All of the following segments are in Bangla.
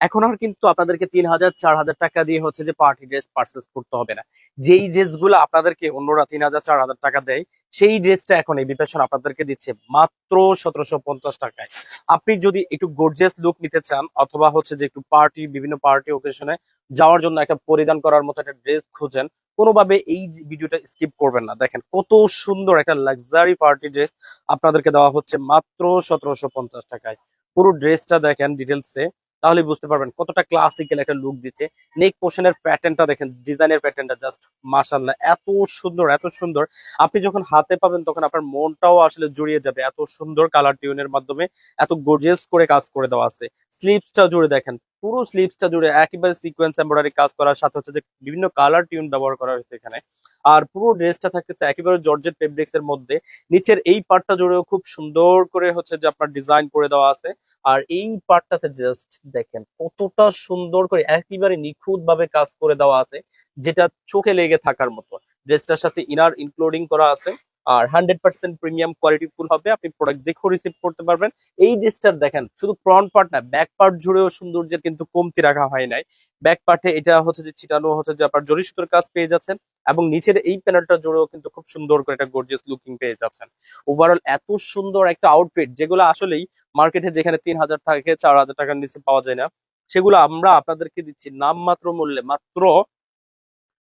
এখন আর কিন্তু আপনাদেরকে তিন হাজার, চার হাজার টাকা দিয়ে হচ্ছে যে পার্টি ড্রেস পারচেস করতে হবে না। যেই ড্রেসগুলো আপনাদেরকে অন্যরা তিন হাজার, চার হাজার টাকা দেয়, সেই ড্রেসটা এখন এই বিপেশন আপনাদেরকে দিচ্ছে মাত্র সতেরোশো পঞ্চাশ টাকায়। আপনি যদি একটু গর্জিয়াস লুক নিতে চান, অথবা হচ্ছে যে একটু পার্টি বিভিন্ন পার্টি ওকেশনে যাওয়ার জন্য একটা পরিধান করার মতো একটা ড্রেস খুঁজেন, কোনোভাবে এই ভিডিওটা স্কিপ করবেন না। দেখেন কত সুন্দর একটা লাক্সারি পার্টি ড্রেস আপনাদেরকে দেওয়া হচ্ছে মাত্র সতেরোশো পঞ্চাশ টাকায়। পুরো ড্রেসটা দেখেন ডিটেলসে তাহলে বুঝতে পারবেন কতটা ক্লাসিক্যাল একটা লুক দিচ্ছে। নেক পোর্শনের প্যাটার্নটা দেখেন ডিজাইনের প্যাটার্নটা জাস্ট মাসাল্লাহ এত সুন্দর এত সুন্দর। আপনি যখন হাতে পাবেন তখন আপনার মনটাও আসলে জড়িয়ে যাবে। এত সুন্দর কালার টিউনের মাধ্যমে এত গর্জিয়াস করে কাজ করে দেওয়া আছে। স্লিভসটা জুড়ে দেখেন পুরো স্লিভসটা জুড়ে একেবারে সিকোয়েন্স এমব্রয়ডারি কাজ করার সাথে হচ্ছে যে বিভিন্ন কালার টিউন ব্যবহার করা হয়েছে এখানে। আর পুরো ড্রেসটা থাকতেছে একেবারে জর্জেট ফেব্রিক্স এর মধ্যে। নিচের এই পার্টটা জুড়েও খুব সুন্দর করে হচ্ছে যে আপনার ডিজাইন করে দেওয়া আছে। আর এই পার্টটাতে জাস্ট দেখেন কতটা সুন্দর করে একেবারে নিখুঁত ভাবে কাজ করে দেওয়া আছে, যেটা চোখে লেগে থাকার মতো। ড্রেসটার সাথে ইনার ইনক্লুডিং করা আছে। আর hundred percent premium quality full হবে। আপনি প্রোডাক্ট দেখেও রিসিভ করতে পারবেন। এই ড্রেসটার দেখেন, শুধু ফ্রন্ট পার্ট না ব্যাক পার্ট জুড়েও সৌন্দর্যের কিন্তু কমতি রাখা হয় নাই। ব্যাক পার্টে এটা হচ্ছে যে ছিটানো হচ্ছে যে আপনার জরি সুতোর কাজ পেয়ে যাচ্ছেন এবং নিচের এই প্যানেলটা জুড়েও কিন্তু খুব সুন্দর করে একটা গর্জিয়াস লুকিং পেয়ে যাচ্ছেন। ওভারঅল এত সুন্দর একটা আউটফিট যেগুলো আসলেই মার্কেটে যেখানে তিন হাজার থেকে চার হাজার টাকার নিচে পাওয়া যায় না, সেগুলো আমরা আপনাদেরকে দিচ্ছি নামমাত্র মূল্যে, মাত্র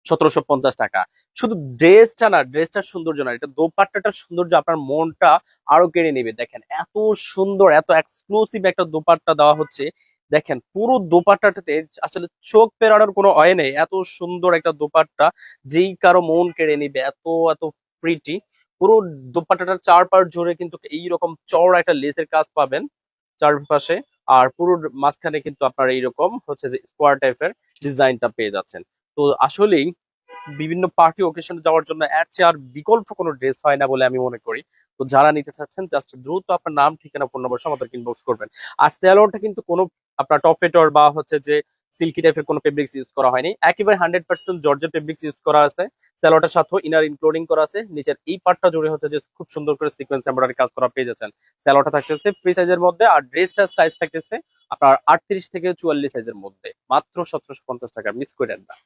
সতেরোশো পঞ্চাশ টাকা। শুধু ড্রেসটা না, ড্রেসটার সৌন্দর্য না, এটা দোপাট্টাটার সৌন্দর্য আপনার মনটা আরও কেড়ে নেবে। দেখেন, এত সুন্দর, এত এক্সক্লুসিভ একটা দোপাট্টা দেওয়া হচ্ছে। দেখেন, পুরো দোপাট্টাটাতে আসলে চোখ পেরানোর কোনো অয় নেই। এত সুন্দর একটা দোপাট্টা, যেই কারও মন কেড়ে নিবে, এত এত প্রিটি পুরো দোপাট্টাটার চার পার্ট জুড়ে কিন্তু এইরকম চওড়া একটা লেসের কাজ পাবেন চারপাশে। আর পুরো মাঝখানে কিন্তু আপনার এইরকম হচ্ছে যে স্কোয়ার টাইপের ডিজাইনটা পেয়ে যাচ্ছেন। তো আসলেই বিভিন্ন পার্টি ওকেশনে যাওয়ার জন্য এর চেয়ে আর বিকল্প কোনো ড্রেস হয় না বলে আমি মনে করি। তো যারা নিতে চাচ্ছেন জাস্ট দ্রুত আপনার নাম, ঠিকানা ফোন নম্বর আমাদের ইনবক্স করবেন। আর স্যালোনটা কিন্তু কোনো আপনার টপ ফেটর বা হচ্ছে যে সিল্কি টাইপের কোনো ফেব্রিক্স ইউজ করা হয়নি। একেবারে হান্ড্রেড পার্সেন্ট জর্জের ফেব্রিক্স ইউজ করা আছে। স্যালোটার সাথেও ইনার ইনক্লুডিং করা আছে। নিচের এই পার্টটা জুড়ে হচ্ছে যে খুব সুন্দর করে সিকোয়েন্স এমব্রয়ডারি কাজ করা পেয়ে যাচ্ছেন। স্যালোটা থাকতেছে ফ্রি সাইজের মধ্যে আর ড্রেসটার সাইজ থাকতেছে আপনার আটত্রিশ থেকে চুয়াল্লিশ সাইজের মধ্যে। মাত্র সতেরোশো পঞ্চাশ টাকা মিস করেন না।